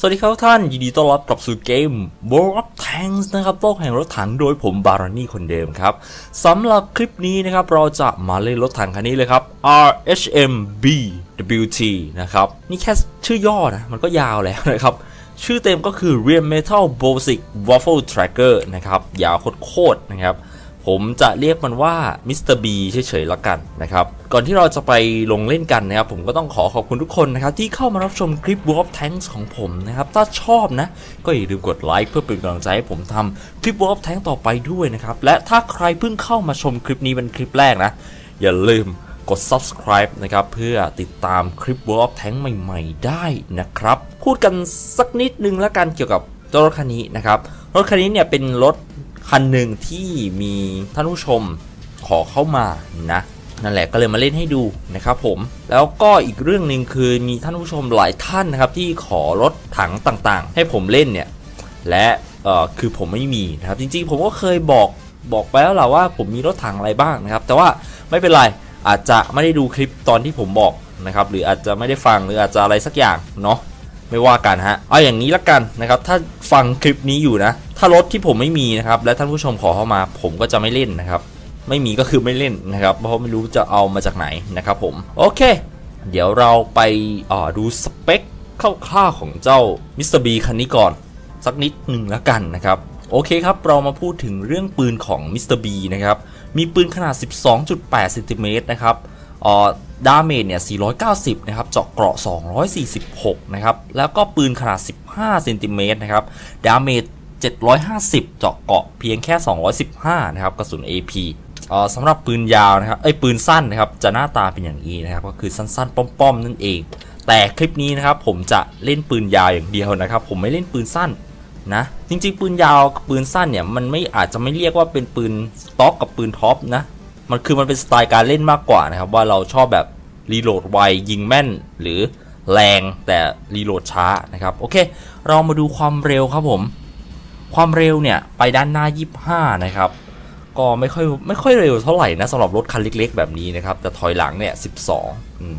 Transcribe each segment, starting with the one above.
สวัสดีครับทุกท่าน ยินดีต้อนรับกลับสู่เกม World of Tanks นะครับโลกแห่งรถถังโดยผมบารานี่คนเดิมครับสำหรับคลิปนี้นะครับ เราจะมาเล่นรถถังคันนี้เลยครับ RHMBWT นะครับ นี่แค่ชื่อย่อนะ มันก็ยาวแล้วนะครับ ชื่อเต็มก็คือ Real Metal Basic Waffle Tracker นะครับ ยาวโคตรๆนะครับ ผมจะเรียกมันว่ามิสเตอร์บีเฉยๆแล้วกันนะครับ ก่อนที่เราจะไปลงเล่นกันนะครับ ผมก็ต้องขอขอบคุณทุกคนนะครับ ที่เข้ามารับชมคลิป World of Tanks ของผมนะครับ ถ้าชอบนะ ก็อย่าลืมกดไลค์เพื่อเป็นกำลังใจให้ผมทำคลิป World of Tanks ต่อไปด้วยนะครับ และถ้าใครเพิ่งเข้ามาชมคลิปนี้เป็นคลิปแรกนะ อย่าลืมกด subscribe นะครับ เพื่อติดตามคลิป World of Tanks ใหม่ ๆ ได้นะครับ พูดกันสักนิดนึงแล้วกันเกี่ยวกับรถคันนี้นะครับ รถคันนี้เนี่ยเป็นรถ คันหนึ่งที่มีท่านผู้ชมขอเข้ามานะนั่นแหละก็เลยมาเล่นให้ดูนะครับผม แล้วก็อีกเรื่องหนึ่งคือมีท่านผู้ชมหลายท่านนะครับที่ขอรถถังต่างๆ ให้ผมเล่นเนี่ย และเอ่อคือผมไม่มีนะครับจริงๆ ผมก็เคยบอกบอกไปแล้วแหละว่าผมมีรถถังอะไรบ้างนะครับ แต่ว่าไม่เป็นไรอาจจะไม่ได้ดูคลิปตอนที่ผมบอกนะครับหรืออาจจะไม่ได้ฟังหรืออาจจะอะไรสักอย่างเนาะ ไม่ว่ากันฮะ เอาอย่างนี้ละกันนะครับ ถ้าฟังคลิปนี้อยู่นะ ถ้ารถที่ผมไม่มีนะครับ และท่านผู้ชมขอเข้ามา ผมก็จะไม่เล่นนะครับ ไม่มีก็คือไม่เล่นนะครับ เพราะไม่รู้จะเอามาจากไหนนะครับผม โอเค เดี๋ยวเราไปดูสเปคคร่าวๆของเจ้ามิสเตอร์บีคันนี้ก่อน สักนิดหนึ่งละกันนะครับ โอเคครับ เรามาพูดถึงเรื่องปืนของมิสเตอร์บีนะครับ มีปืนขนาด 12.8เซนติเมตรนะครับ ดาเมจเนี่ย 490 นะครับ เจาะเกราะ 246 นะครับ แล้วก็ปืนขนาด 15เซนติเมตรนะครับ ดาเมจ 750 เจาะเกราะเพียงแค่ 215 นะครับ กระสุน AP อ๋อสำหรับปืนยาวนะครับเอ้ยปืนสั้นนะครับ จะหน้าตาเป็นอย่างนี้นะครับ ก็คือสั้นๆ ป้อมๆ นั่นเอง แต่คลิปนี้นะครับ ผมจะเล่นปืนยาวอย่างเดียวนะครับ ผมไม่เล่นปืนสั้นนะ จริงๆ ปืนยาวกับปืนสั้นเนี่ย มันไม่อาจจะไม่เรียกว่าเป็นปืนสต็อกกับปืนท็อปนะ มันคือมันเป็นสไตล์การเล่นมากกว่านะครับ ว่าเราชอบแบบรีโหลดไวยิงแม่นหรือแรงแต่รีโหลดช้านะครับ โอเค เรามาดูความเร็วครับผม ความเร็วเนี่ยไปด้านหน้า 25 นะครับ ก็ไม่ค่อยไม่ค่อยเร็วเท่าไหร่นะสำหรับรถคันเล็ก ๆ แบบนี้นะครับ แต่ถอยหลังเนี่ย 12อืม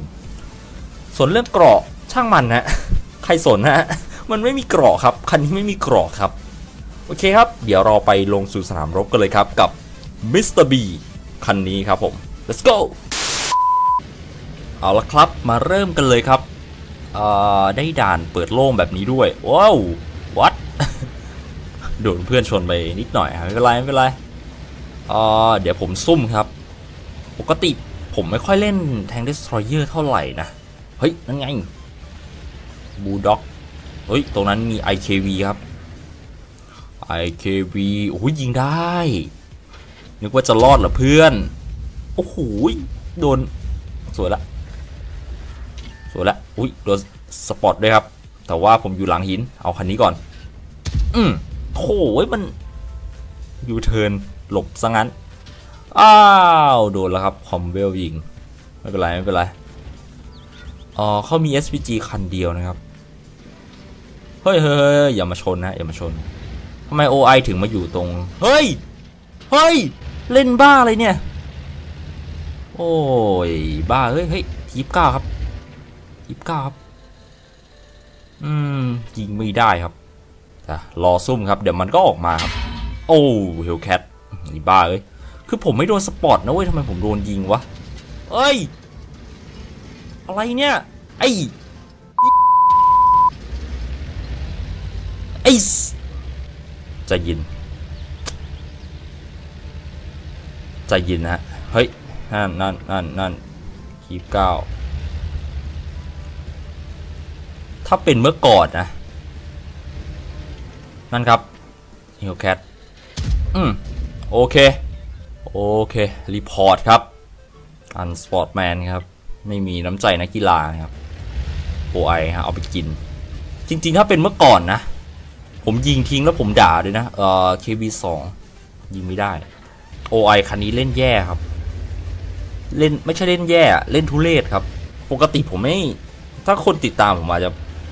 ส่วนเรื่องเกราะช่างมันนะใครสนนะมันไม่มีเกราะครับ คันนี้ไม่มีเกราะครับ โอเคครับ เดี๋ยวเราไปลงสู่สนามรบกันเลยครับกับมิสเตอร์บี คันนี้ครับผม let's go เอาละครับมาเริ่มกันเลยครับได้ด่านเปิดโล่งแบบนี้ด้วย ว้าววัดโดนเพื่อนชนไปนิดหน่อยไม่เป็นไรไม่เป็นไรเดี๋ยวผมซุ่มครับ ปกติผมไม่ค่อยเล่นแทงเดสทรอยเออร์เท่าไหร่นะ เฮ้ย นั่นไงบูด็อกเฮ้ย ตรงนั้นมี IKV ครับ IKV โอ้ยยิงได้ นึกว่าจะรอดเหรอเพื่อน โอ้โหโดน สวยละ สวยละ อุ้ยโดนสปอตด้วยครับ แต่ว่าผมอยู่หลังหิน เอาคันนี้ก่อน อืมโถ่มันยูเทิร์นหลบซะงั้น อ้าว โดนแล้วครับ คอมเวลยิง ไม่เป็นไร ไม่เป็นไร อ๋อเขามี SPG คันเดียวนะครับ เฮ้ยเฮ้ยอย่ามาชนนะ อย่ามาชนทำไม OI ถึงมาอยู่ตรง เฮ้ย เฮ้ย เล่นบ้าอะไรเนี่ย โอ้ย บ้า เฮ้ยเฮ้ยทีบเก้าครับยี่สิบเก้าครับ อืมยิงไม่ได้ครับรอซุ่มครับ เดี๋ยวมันก็ออกมาครับ โอ้เฮลแคทนี่บ้าเอ้ย คือผมไม่โดนสปอร์ตนะเว้ยทำไมผมโดนยิงวะ เอ้ย อะไรเนี่ย ไอ้ไอ้ใจยิน ใจยินนะฮะ เฮ้ย นั่นนั่นนั่นนั่นยี่สิบเก้าถ้าเป็นเมื่อก่อนนะ นั่นครับฮิวแคทอืม โอเค โอเค รีพอร์ตครับ อันสปอร์ตแมนครับ ไม่มีน้ำใจนักกีฬานะครับโอไอฮะเอาไปกิน จริง ๆ ถ้าเป็นเมื่อก่อนนะ ผมยิงทิ้งแล้วผมด่าด้วยนะ เอ่อ KB2 ยิงไม่ได้ OI คันนี้เล่นแย่ครับ เล่นไม่ใช่เล่นแย่ เล่นทุเรศครับ ปกติผมไม่ ถ้าคนติดตามผมอาจจะ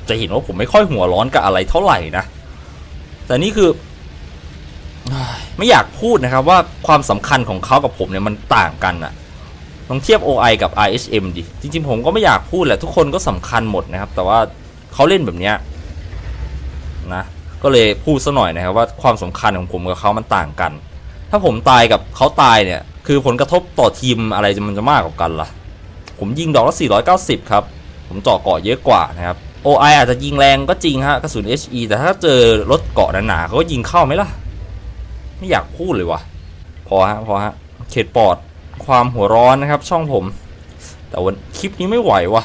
จะเห็นว่าผมไม่ค่อยหัวร้อนกับอะไรเท่าไหร่นะ แต่นี่คือ ไม่อยากพูดนะครับว่าความสำคัญของเขากับผมเนี่ยมันต่างกันอะลองเทียบ OI กับ RHM ดิ จริง ๆ ผมก็ไม่อยากพูดแหละ ทุกคนก็สำคัญหมดนะครับ แต่ว่าเขาเล่นแบบเนี้ยนะ ก็เลยพูดซะหน่อยนะครับว่าความสำคัญของผมกับเขามันต่างกัน ถ้าผมตายกับเขาตายเนี่ย คือผลกระทบต่อทีมอะไรมันจะมากกว่ากันล่ะ ผมยิงดอกละ 490 ครับ ผมเจาะเกาะเยอะกว่านะครับ OI อาจจะยิงแรงก็จริงฮะกระสุน HE แต่ถ้าเจอรถเกาะหนาๆเขาก็ยิงเข้าไหมล่ะ ไม่อยากพูดเลยวะพอฮะพอฮะเขตปอดความหัวร้อนนะครับ ช่องผม แต่วันคลิปนี้ไม่ไหววะ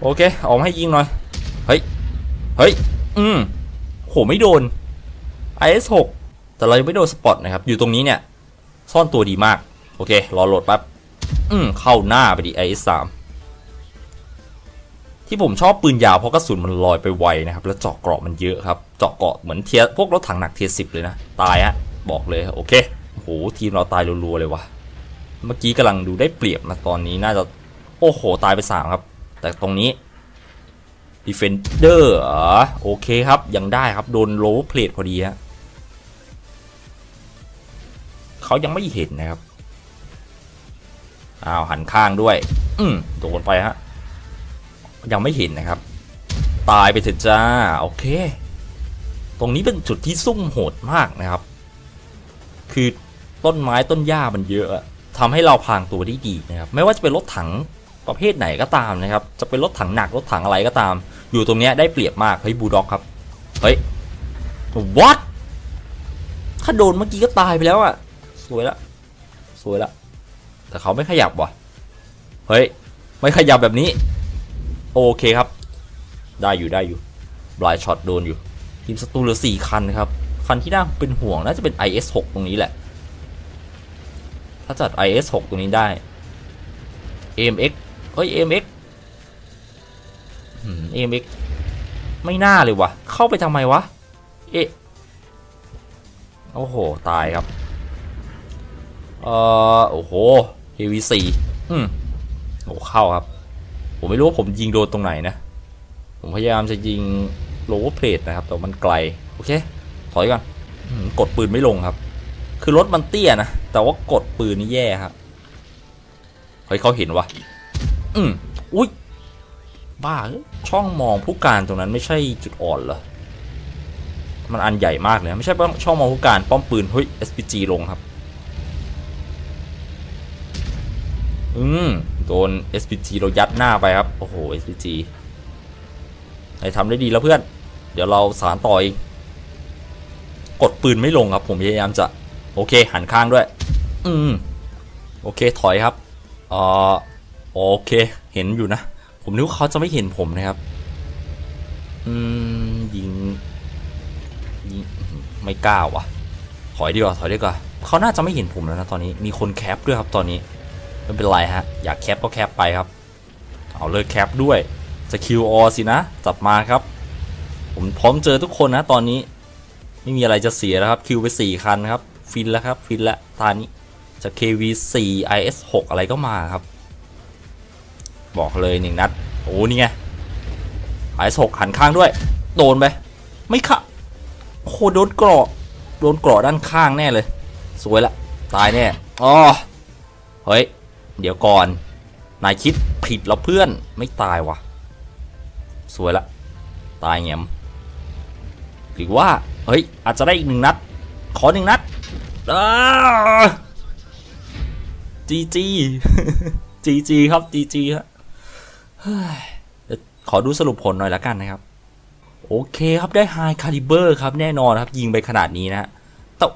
โอเคเอามาให้ยิงหน่อย เฮ้ย เฮ้ย อืมโหไม่โดน IS6 แต่เรายังไม่โดนสปอตนะครับ อยู่ตรงนี้เนี่ย ซ่อนตัวดีมาก โอเค รอโหลดแป๊บอืมเข้าหน้าไปดิ IS3 ที่ผมชอบปืนยาวเพราะกระสุนมันลอยไปไวนะครับ แล้วเจาะเกราะมันเยอะครับ เจาะเกราะเหมือนเทียพวกรถถังหนักเทียสิบเลยนะ ตายฮะ บอกเลย โอเคโหทีมเราตายรัวๆเลยวะเมื่อกี้กำลังดูได้เปรียบนะตอนนี้น่าจะ โอ้โห ตายไปสามครับ แต่ตรงนี้ Defender อ๋อโอเคครับ ยังได้ครับ โดนโลเพลทพอดีฮะ เขายังไม่เห็นนะครับ อ้าวหันข้างด้วย อืมโดนไปฮะ ยังไม่เห็นนะครับ ตายไปเถอะจ้า โอเค ตรงนี้เป็นจุดที่ซุ่มโหดมากนะครับ คือต้นไม้ต้นหญ้ามันเยอะทำให้เราพางตัวได้ดีนะครับ ไม่ว่าจะเป็นรถถังประเภทไหนก็ตามนะครับ จะเป็นรถถังหนักรถถังอะไรก็ตาม อยู่ตรงนี้ได้เปรียบมาก เฮ้ยบูด็อกครับ เฮ้ย what ถ้าโดนเมื่อกี้ก็ตายไปแล้วอะ สวยละสวยละแต่เขาไม่ขยับว่ะเฮ้ยไม่ขยับแบบนี้ โอเคครับ ได้อยู่ได้อยู่บลายช็อตโดนอยู่ทีมศัตรูเหลือสี่คันครับ คันที่น่าเป็นห่วงน่าจะเป็น IS6 ตรงนี้แหละ ถ้าจัด IS6 ตรงนี้ได้ AMX เฮ้ย AMX อืม AMX ไม่น่าเลยวะเข้าไปทำไมวะ เอ๊ะ โอ้โห ตายครับ เออโอ้โห HV4 อืมโอ้เข้าครับ ผมไม่รู้ว่าผมยิงโดนตรงไหนนะ ผมพยายามจะยิงโลว์เพลทนะครับ แต่มันไกล โอเค ถอยก่อนกดปืนไม่ลงครับ คือรถมันเตี้ยนะ แต่ว่ากดปืนนี่แย่ครับ เฮ้ยเขาเห็นวะอืมอุ้ยบ้า ช่องมองผู้การตรงนั้นไม่ใช่จุดอ่อนเหรอ มันอันใหญ่มากเลย ไม่ใช่ช่องมองผู้การป้อมปืน เฮ้ย SPG ลงครับ อืมโดน SPG เรายัดหน้าไปครับ โอ้โห SPG ไอทำได้ดีแล้วเพื่อน เดี๋ยวเราสารต่ออีก กดปืนไม่ลงครับ ผมพยายามจะ โอเค หันข้างด้วย อืม โอเค ถอยครับอ่อโอเค เห็นอยู่นะ ผมนึกว่าเขาจะไม่เห็นผมนะครับ อืม ยิง ยิง ไม่กล้าว่ะ ถอยดีกว่า ถอยดีกว่า เขาน่าจะไม่เห็นผมแล้วนะตอนนี้ มีคนแคปด้วยครับตอนนี้ ไม่เป็นไรฮะ อยากแคปก็แคปไปครับ เอาเลยแคปด้วยจะคิวออสินะ จัดมาครับ ผมพร้อมเจอทุกคนนะตอนนี้ ไม่มีอะไรจะเสียแล้วครับคิวไป 4 คันครับ ฟินแล้วครับ ฟินแล้วตอนนี้จะ KV4 IS6 อะไรก็มาครับ บอกเลยหนึ่งนัด โอ้นี่ไง IS6 หันข้างด้วย โดนไป ไม่ค่ะโอ้โดนกราะโดนกราะด้านข้างแน่เลย สวยละ ตายแน่อ๋อเฮ้ย เดี๋ยวก่อน นายคิดผิดแล้วเพื่อนไม่ตายวะสวยละ ตายแงมหรือว่า เฮ้ย อาจจะได้อีกหนึ่งนัด ขอหนึ่งนัดจีจีจีจีครับจีจีครับขอดูสรุปผลหน่อยแล้วกันนะครับ โอเคครับได้ไฮคาลิเบอร์ครับแน่นอนครับยิงไปขนาดนี้นะแต่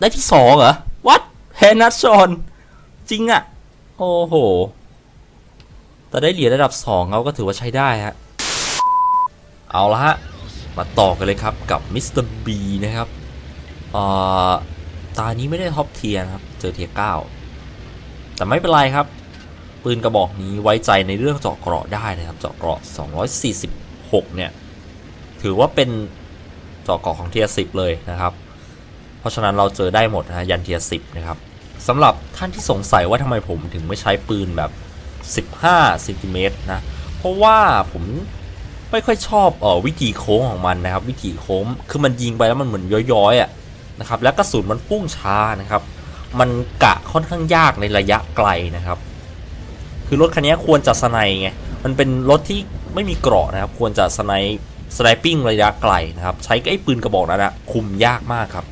ได้ที่สองเหรอวัดแฮนัทชอนจริงอะ โอ้โห แต่ได้เหรียญระดับ 2เขาก็ถือว่าใช้ได้ฮะ เอาละฮะ มาต่อกันเลยครับกับมิสเตอร์บีนะครับเอ่อตานี้ไม่ได้ท็อปเทียนะครับ เจอเทียร์9แต่ไม่เป็นไรครับ ปืนกระบอกนี้ไว้ใจในเรื่องเจาะเกราะได้นะครับ เจาะเกราะ 246 เนี่ย ถือว่าเป็นเจาะเกราะของเทียร์10เลยนะครับ เพราะฉะนั้นเราเจอได้หมดนะยันเทียร์10นะครับ สำหรับท่านที่สงสัยว่าทำไมผมถึงไม่ใช้ปืนแบบ 15ซนติเมตรนะ เพราะว่าผมไม่ค่อยชอบเออวิธีโค้งของมันนะครับ วิธีโค้งคือมันยิงไปแล้วมันเหมือนย้อยๆอะนะครับ แล้วกระสุนมันพุ่งช้านะครับ มันกะค่อนข้างยากในระยะไกลนะครับ คือรถคันนี้ควรจะสไนไงมันเป็นรถที่ไม่มีเกราะนะครับ ควรจะสไนสไนปิ้งระยะไกลนะครับ ใช้ไอ้ปืนกระบอกนั้นนะคุมยากมากครับ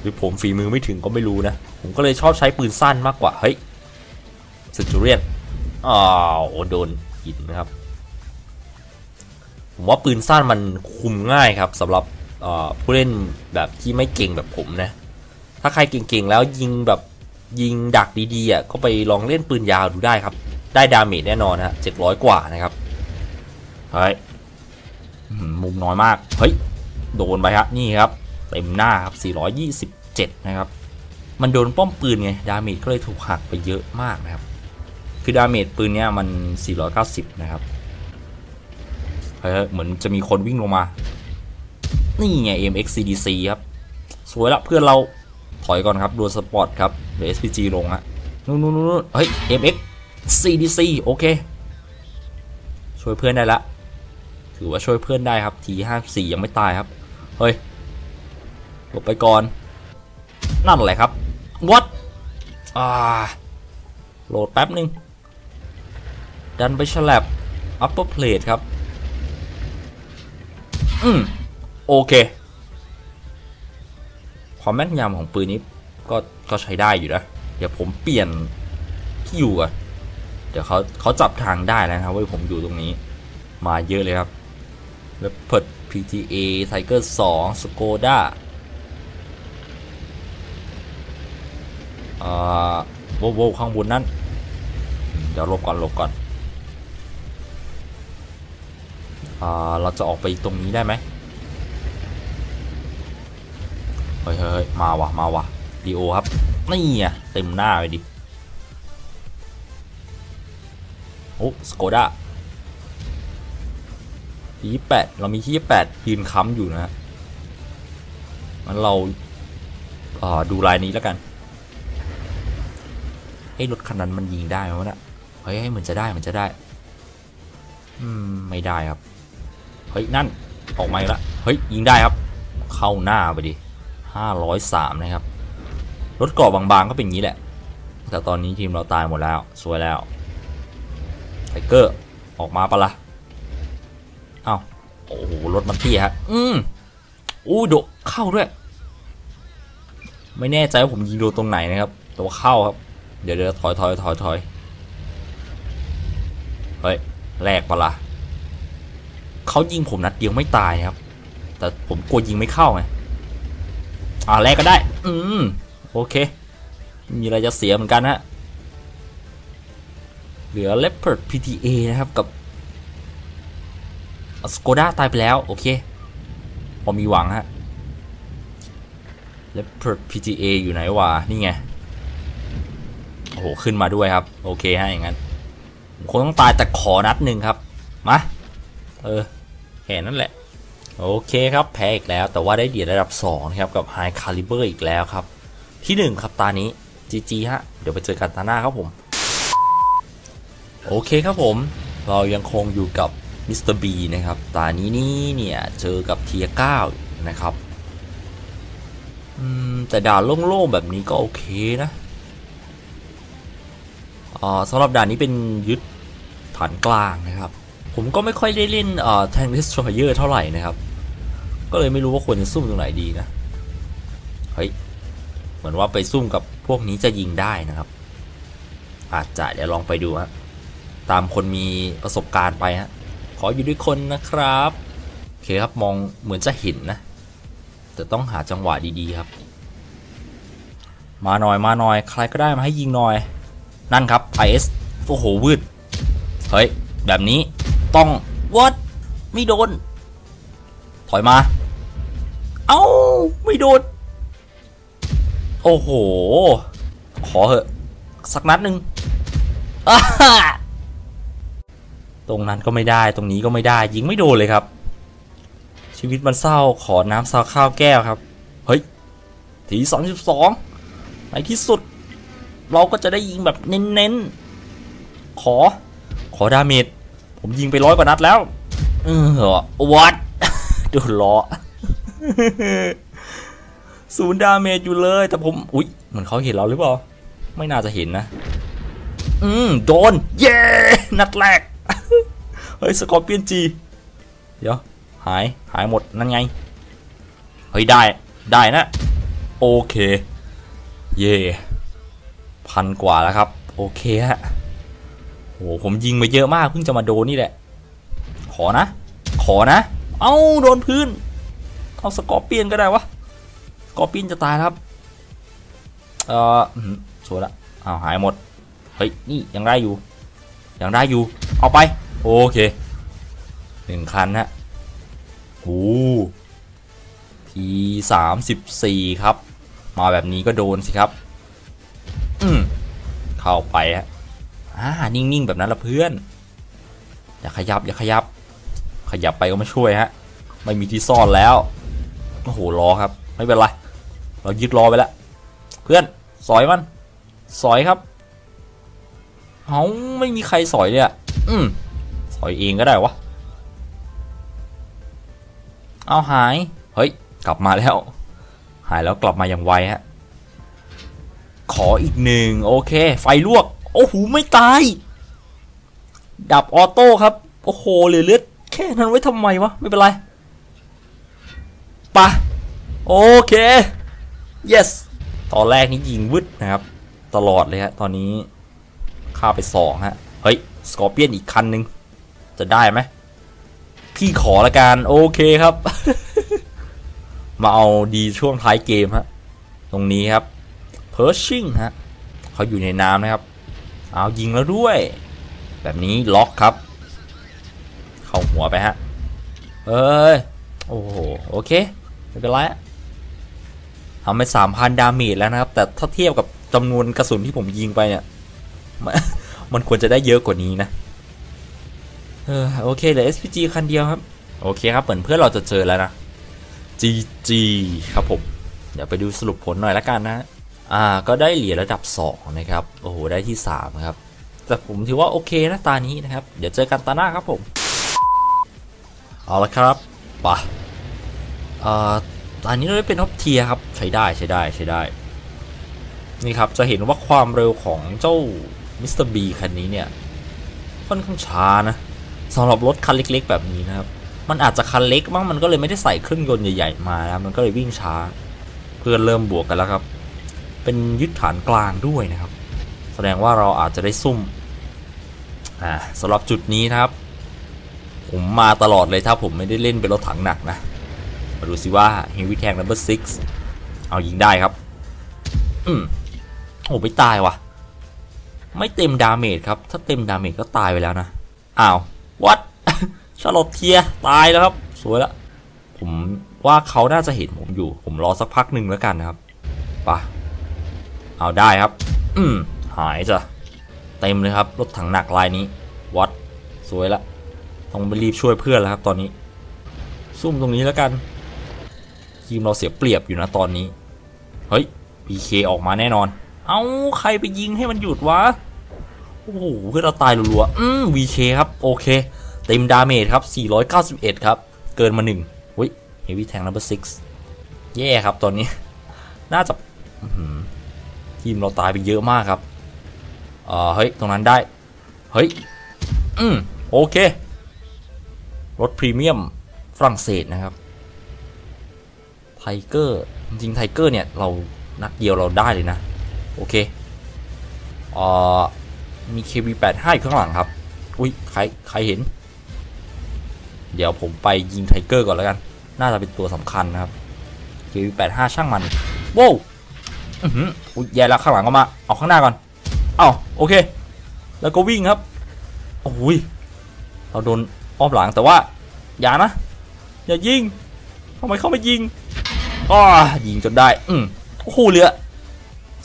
หรือผมฝีมือไม่ถึงก็ไม่รู้นะ ผมก็เลยชอบใช้ปืนสั้นมากกว่า เฮ้ยสจูเรียนอ้าวโดนหินนะครับ ผมว่าปืนสั้นมันคุมง่ายครับสำหรับผู้เล่นแบบที่ไม่เก่งแบบผมนะ ถ้าใครเก่งๆแล้วยิงแบบยิงดักดีๆอะก็ไปลองเล่นปืนยาวดูได้ครับ ได้ดาเมจแน่นอนฮะเจ็ดร้อยกว่านะครับ เฮ้ยมุมน้อยมาก เฮ้ย โดนไปครับนี่ครับ เต็มหน้าครับ 427 นะครับ มันโดนป้อมปืนไงดาเมจก็เลยถูกหักไปเยอะมากนะครับ คือดาเมจปืนเนี้ยมัน 490 นะครับเฮ้ยเหมือนจะมีคนวิ่งลงมา นี่ไง MX CDC ครับ สวยละเพื่อนเราถอยก่อนครับดวลสปอร์ตครับเดี๋ยว SPG ลงฮะนู่นนู่นเฮ้ย MX CDC โอเค ช่วยเพื่อนได้ละถือว่าช่วยเพื่อนได้ครับทีห้าสี่ยังไม่ตายครับ เฮ้ยหลบไปก่อน นั่นแหละครับ อ่าโหลดแป๊บนึง ดันไปฉลับ upper plate ครับ อืม โอเค ความแม่นยำของปืนนี้ก็ก็ใช้ได้อยู่นะ เดี๋ยวผมเปลี่ยนที่อยู่อะเดี๋ยวเขาเขาจับทางได้แล้วนะครับว่าผมอยู่ตรงนี้ มาเยอะเลยครับเลเพิร์ด PTA Tiger 2 Skoda อ่า โวโวข้างบนนั้น เดี๋ยวลบก่อนลบก่อนอ่าเราจะออกไปตรงนี้ได้ไหมเฮ้ยเฮ้ยมาวะมาวะดีโอครับ นี่อะเต็มหน้าไปดิโอ้สโกด้าที่แปดเรามีที่แปดยืนค้ำอยู่นะฮะงั้นเราดูลายนี้แล้วกัน เฮ้รถคันนั้นมันยิงได้ไหมวะเนี่ยเฮ้ยเหมือนจะได้เหมือนจะได้ อืมไม่ได้ครับ เฮ้ยนั่นออกมาแล้วเฮ้ยยิงได้ครับ เข้าหน้าไปดิห้าร้อยสามนะครับ รถเกาะบางๆก็เป็นอย่างนี้แหละ แต่ตอนนี้ทีมเราตายหมดแล้วสวยแล้วไทเกอร์ออกมาปะละ่ะเอ้าโอ้โหรถมันเตี้ยฮะอืมอู้โดเข้าด้วย ไม่แน่ใจว่าผมยิงโดนตรงไหนนะครับแต่ว่าเข้าครับ เดี๋ยวเดี๋ยวถอยถอยถอยถอยเฮ้ยแรกปะละ่ะเขายิงผมนัดเดียวไม่ตายครับ แต่ผมกลัวยิงไม่เข้าไงอ่าแรกก็ได้ อืมโอเค มีอะไรจะเสียเหมือนกันฮะเหลือ Leopard PTA นะครับกับสโกด้าตายไปแล้ว โอเค พอมีหวังฮะ Leopard PTA อยู่ไหนวะ นี่ไง โอ้โหขึ้นมาด้วยครับ โอเคฮะอย่างนั้นคงต้องตายแต่ขอนัดหนึ่งครับ มา เออแค่นั้นแหละ โอเคครับแพ้อีกแล้ว แต่ว่าได้เดียระดับ2นะครับกับ High Caliber อีกแล้วครับ ที่ 1 ครับตานี้ GG ฮะ เดี๋ยวไปเจอกันตาหน้าครับผม โอเคครับผม เรายังคงอยู่กับมิสเตอร์บีนะครับ ตานี้นี่เนี่ยเจอกับเทียเก้านะครับ อืม แต่ด่านโล่งๆแบบนี้ก็โอเคนะ สำหรับด่านนี้เป็นยึดฐานกลางนะครับ ผมก็ไม่ค่อยได้เล่นอ่าแทงดิสทรอยเออร์เท่าไหร่นะครับ ก็เลยไม่รู้ว่าควรจะซุ่มตรงไหนดีนะ เฮ้ย เหมือนว่าไปซุ่มกับพวกนี้จะยิงได้นะครับ อาจจะเดี๋ยวลองไปดูฮะ ตามคนมีประสบการณ์ไปฮะ ขออยู่ด้วยคนนะครับ โอเคครับมองเหมือนจะเห็นนะ แต่ต้องหาจังหวะดีๆครับ มาหน่อยมาหน่อย ใครก็ได้มาให้ยิงหน่อย นั่นครับ IS โอ้โหวืดเฮ้ย แบบนี้ต้องวัดไม่โดน ถอยมา เอ้า ไม่โดน โอ้โห ขอเหอะ สักนัดหนึ่งตรงนั้นก็ไม่ได้ตรงนี้ก็ไม่ได้ยิงไม่โดนเลยครับ ชีวิตมันเศร้าขอน้ำซาวข้าวแก้วครับ เฮ้ย ทีสองสิบสองในที่สุด เราก็จะได้ยิงแบบเน้นๆ ขอ ขอดาเมจ ผมยิงไปร้อยกว่านัดแล้ว เออวัดโดนล้อศูนย์ดาเมจอยู่เลย แต่ผม อุ๊ย เหมือนเขาเห็นเราหรือเปล่า ไม่น่าจะเห็นนะ อืม โดน เย้ นัดแรก เฮ้ย สกอร์เปียนจี เดี๋ยวหหาย หายหมด นั่นไง เฮ้ย ได้ ได้นะ โอเค เย่ พันกว่าแล้วครับ โอเคฮะโหผมยิงไปเยอะมากเพิ่งจะมาโดนนี่แหละ ขอนะ ขอนะ เอ้าโดนพื้น เอาสกอร์เปียนก็ได้วะ สกอร์เปียนจะตายครับ เออสวยละอ้าวหายหมด เฮ้ย นี่ยังได้อยู่ ยังได้อยู่ เอาไป โอเคหนึ่งคันฮะโอ้ทีสามสิบสี่ครับ มาแบบนี้ก็โดนสิครับ อืมเข้าไปฮะอ่านิ่งๆแบบนั้นละเพื่อน อย่าขยับอย่าขยับ ขยับไปก็ไม่ช่วยฮะ ไม่มีที่ซ่อนแล้วโอ้โหรอครับ ไม่เป็นไร เรายึดรอไปแล้ว เพื่อนสอยมันสอยครับเขาไม่มีใครสอยเลยอะอืมสอยเองก็ได้วะ เอาหาย เฮ้ย กลับมาแล้ว หายแล้วกลับมาอย่างไวฮะ ขออีกหนึ่งโอเค ไฟลวก โอ้โห ไม่ตาย ดับออโต้ครับ โอ้โห เหลือเลือดแค่นั้นไว้ทำไมวะ ไม่เป็นไรปะโอเค yes ตอนแรกนี่ยิงวึดนะครับ ตลอดเลยฮะ ตอนนี้ฆ่าไปสองฮะ เฮ้ย สกอร์เปียนอีกคันหนึ่งจะได้ไหมพี่ขอละกัน โอเคครับ มาเอาดีช่วงท้ายเกมฮะ ตรงนี้ครับ พอร์ชิงฮะเขาอยู่ในน้ำนะครับ เอายิงแล้วด้วย แบบนี้ล็อกครับ เข้าหัวไปฮะเอ้ยโอ้โหโอเคไม่เป็นไรทำไปสามพันดาเมจแล้วนะครับ แต่ถ้าเทียบกับจำนวนกระสุนที่ผมยิงไปเนี่ย มันมันควรจะได้เยอะกว่านี้นะเออโอเคเหลือ SPG คันเดียวครับ โอเคครับเหมือนเพื่อนเราจะเจอแล้วนะ GG ครับผม เดี๋ยวไปดูสรุปผลหน่อยละกันนะ อ่าก็ได้เหรียญระดับ 2 นะครับ โอ้โห ได้ที่ 3 ครับ แต่ผมถือว่าโอเคนะตานี้นะครับ เดี๋ยวเจอกันตาหน้าครับผม เอาละครับปะอ่าตอนนี้เราได้เป็นท็อปเทียครับ ใช้ได้ใช้ได้ใช้ได้ นี่ครับ จะเห็นว่าความเร็วของเจ้ามิสเตอร์บีคันนี้เนี่ย ค่อนข้างช้านะสำหรับรถคันเล็กๆ แบบนี้นะครับ มันอาจจะคันเล็กมั้งมันก็เลยไม่ได้ใส่เครื่องยนต์ใหญ่ๆมานะมันก็เลยวิ่งช้า เพื่อนเริ่มบวกกันแล้วครับ เป็นยึดฐานกลางด้วยนะครับ แสดงว่าเราอาจจะได้ซุ่มอ่าสำหรับจุดนี้นะครับ ผมมาตลอดเลยถ้าผมไม่ได้เล่นเป็นรถถังหนักนะ มาดูสิว่า Heavy Tank Number 6เอายิงได้ครับ อืมโอ้ไม่ตายว่ะ ไม่เต็มดาเมจครับ ถ้าเต็มดาเมจก็ตายไปแล้วนะ อ้าววัดชาลอตเทียตายแล้วครับ สวยละผมว่าเขาน่าจะเห็นผมอยู่ ผมรอสักพักหนึ่งแล้วกันนะครับ ป่ะ เอาได้ครับ อืมหายจ้ะ เต็มเลยครับ รถถังหนักลายนี้ วัด สวยละ ต้องไปรีบช่วยเพื่อนแล้วครับตอนนี้ ซุ่มตรงนี้แล้วกัน ทีมเราเสียเปรียบอยู่นะตอนนี้ เฮ้ย PK ออกมาแน่นอน เอาใครไปยิงให้มันหยุดวะ โอ้โห เพื่อนเราตายรัวๆ อืม VK ครับ โอเค เต็มดาเมจครับ 491 ครับ เกินมาหนึ่งเฮ้ย Heavy Tank Number 6แย่ครับตอนนี้ น่าจะ ทีมเราตายไปเยอะมากครับเออเฮ้ย ตรงนั้นได้ เฮ้ย อืม โอเค รถพรีเมียมฝรั่งเศสนะครับ ไทเกอร์ จริงไทเกอร์เนี่ย เรานัดเดียวเราได้เลยนะ โอเคเอ่อมี KB85 อยู่ข้างหลังครับ อุ้ย ใคร ใครเห็น เดี๋ยวผมไปยิงไทเกอร์ก่อนแล้วกัน น่าจะเป็นตัวสำคัญนะครับ KB85 ช่างมัน โว้ว อุ้ยแย่แล้วข้างหลังก็มา เอาข้างหน้าก่อน เอาโอเค แล้วก็วิ่งครับโอ้ยเราโดนอ้อมหลังแต่ว่า อย่านะ อย่ายิงทำไมเขาไม่ยิงอ้อยิงจนได้ อืมโอ้โหเหลือ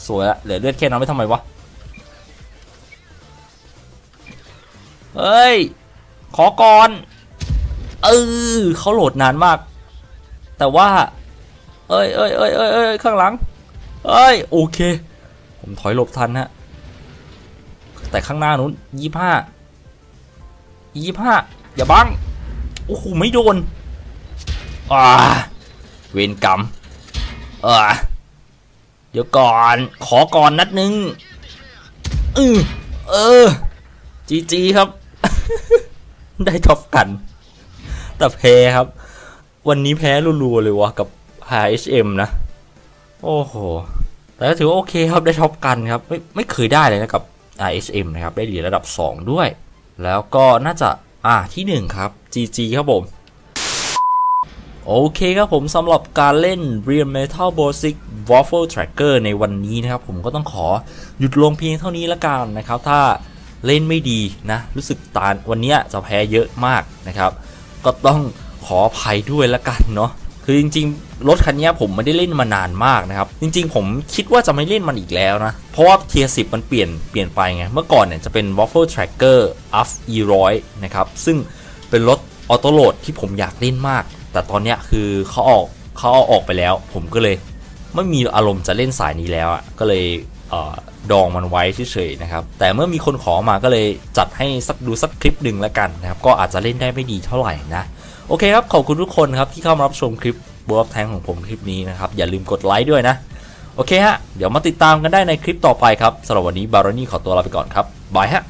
สวยละเหลือเลือดแค่นั้นไม่ทำไมวะ เฮ้ย ขอก่อน เออเขาโหลดนานมาก แต่ว่า เอ้ยเอ้ยเอ้ยเอ้ยเอ้ยข้างหลัง เอ้ยโอเค ผมถอยหลบทันฮะ แต่ข้างหน้านู้นยี่ห้ายี่ห้าอย่าบัง โอ้โห ไม่โดนอ่าเวรกรรมเออเดี๋ยวก่อน ขอก่อนนัดหนึ่งเออเออ จีจีครับ ได้ท็อปกัน แต่เพครับ วันนี้แพ้รัวๆเลยวะกับ HM นะ โอ้โห แต่ก็ถือว่าโอเคครับได้ท็อปกันครับ ไม่ไม่เคยได้เลยนะกับ RHM นะครับ ได้เหรียญระดับ 2 ด้วย แล้วก็น่าจะ อ่าที่ 1 ครับ GG ครับผม โอเคครับผมสำหรับการเล่น Real Metal Basic Waffle Tracker ในวันนี้นะครับ ผมก็ต้องขอหยุดลงเพียงเท่านี้ละกันนะครับ ถ้าเล่นไม่ดีนะ รู้สึกตานวันนี้จะแพ้เยอะมากนะครับ ก็ต้องขออภัยด้วยละกันเนาะ คือจริงๆ รถคันนี้ผมไม่ได้เล่นมานานมากนะครับ จริงๆ ผมคิดว่าจะไม่เล่นมันอีกแล้วนะ เพราะว่าเทียร์10มันเปลี่ยนเปลี่ยนไปไง เมื่อก่อนเนี่ยจะเป็น Waffle Tracker UF E100 นะครับ ซึ่งเป็นรถออโต้โหลดที่ผมอยากเล่นมาก แต่ตอนเนี้ยคือเขาออกเขาเอาออกไปแล้ว ผมก็เลยไม่มีอารมณ์จะเล่นสายนี้แล้วอะก็เลยเออดองมันไว้เฉยๆนะครับ แต่เมื่อมีคนขอมาก็เลยจัดให้สักดูสักคลิปหนึ่งแล้วกันนะครับ ก็อาจจะเล่นได้ไม่ดีเท่าไหร่นะ โอเคครับ ขอบคุณทุกคนครับ ที่เข้ามารับชมคลิปบวกแทงของผมคลิปนี้นะครับ อย่าลืมกดไลค์ด้วยนะ โอเคฮะ เดี๋ยวมาติดตามกันได้ในคลิปต่อไปครับสำหรับวันนี้บารอนี่ขอตัวลาไปก่อนครับบายฮะ